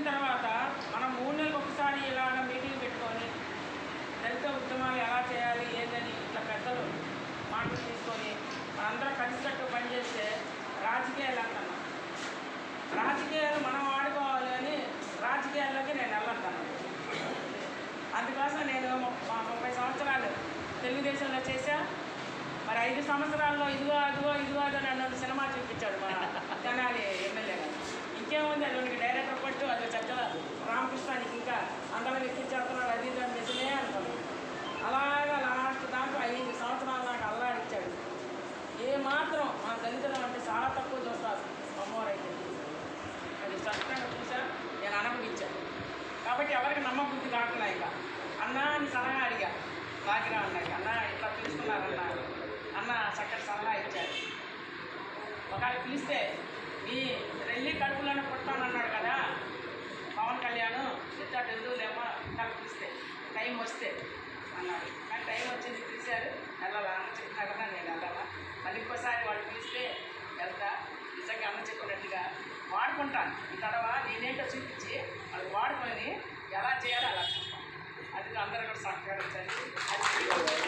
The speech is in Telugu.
వచ్చిన తర్వాత మనం మూడు నెలలకు ఒకసారి ఇలా మీటింగ్ పెట్టుకొని దళిత ఉద్యమాలు ఎలా చేయాలి ఏంటని ఇట్లా పెద్దలు మాటలు తీసుకొని మనందరం కలిసికట్టు పనిచేస్తే రాజకీయాలు అంటాను. రాజకీయాలు మనం ఆడుకోవాలి అని రాజకీయాల్లోకి నేను వెళ్ళంటాను అందుకోసం నేను మా ముప్పై సంవత్సరాలు తెలుగుదేశంలో చేశా. మరి ఐదు సంవత్సరాల్లో ఇదిగో అదిగో ఇదిగో అని అన్నట్టు సినిమా చూపించాడు మన మాత్రం మా దళితులు అంటే చాలా తక్కువ చూస్తారు అమ్మవారు అయితే అది స్పష్టంగా చూసా నేను అనుభవించాను కాబట్టి ఎవరికి నమ్మబుద్ధి కాకుండా ఇక. అన్నా అని సలహా అడిగా. బాగా అన్నాయి అన్న ఇట్లా పిలుచుకున్నారన్న అన్న చక్కటి సలహా ఇచ్చారు ఒకవేళ పిలిస్తే మీ రెల్లి కడుపులోనే పుట్టానన్నాడు కదా పవన్ కళ్యాణ్ ఇద్దరు ఎందుకులేమో కలిపి పిలిస్తే టైం వస్తే అన్నాడు. కానీ టైం వచ్చింది పిలిచారు. వాడుకుంటాను ఈ తడవ నేనేంటో చూపించి అది వాడుకొని ఎలా చేయాలో అలా చూస్తాను. అది అందరూ కూడా సహకరించండి. అది